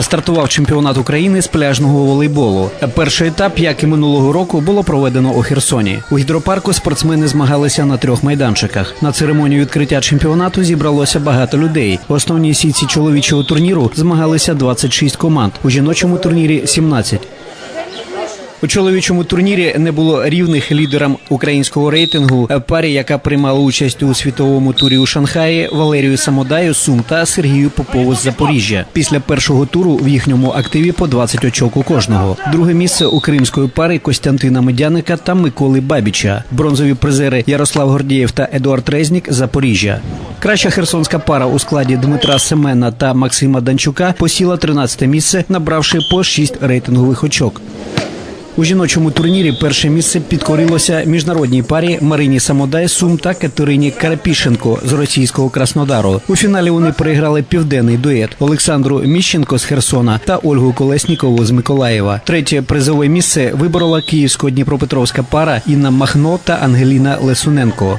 Стартував чемпіонат України з пляжного волейболу. Перший етап, як і минулого року, було проведено у Херсоні. У гідропарку спортсмени змагалися на трьох майданчиках. На церемонію відкриття чемпіонату зібралося багато людей. В основній сітці чоловічого турніру змагалися 26 команд. У жіночому турнірі 17. У чоловічому турнірі не було рівних лідерам українського рейтингу парі, яка приймала участь у світовому турі у Шанхаї Валерію Самодаю Сум та Сергію Попову з Запоріжжя. Після першого туру в їхньому активі по 20 очок у кожного. Друге місце у кримської пари Костянтина Медяника та Миколи Бабіча. Бронзові призери Ярослав Гордієв та Едуард Резнік Запоріжжя. Краща херсонська пара у складі Дмитра Семена та Максима Данчука посіла 13 місце, набравши по 6 рейтингових очок. У жіночому турнірі перше місце підкорилося міжнародній парі Марині Самодай Сум та Катерині Карпішенко з російського Краснодару. У фіналі вони переграли південний дует Олександру Міщенко з Херсона та Ольгу Колеснікову з Миколаєва. Третє призове місце виборола київсько-дніпропетровська пара Інна Махно та Ангеліна Лесуненко.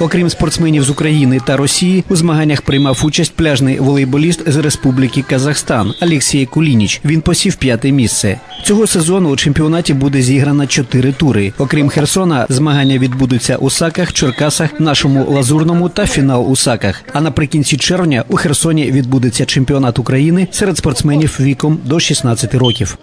Окрім спортсменів з України та Росії, у змаганнях приймав участь пляжний волейболіст з Республіки Казахстан Олексій Кулініч. Він посів п'яте місце. Цього сезону у чемпіонаті буде зіграно чотири тури. Окрім Херсона, змагання відбудуться у Саках, Черкасах, нашому Лазурному та фінал у Саках. А наприкінці червня у Херсоні відбудеться чемпіонат України серед спортсменів віком до 16 років.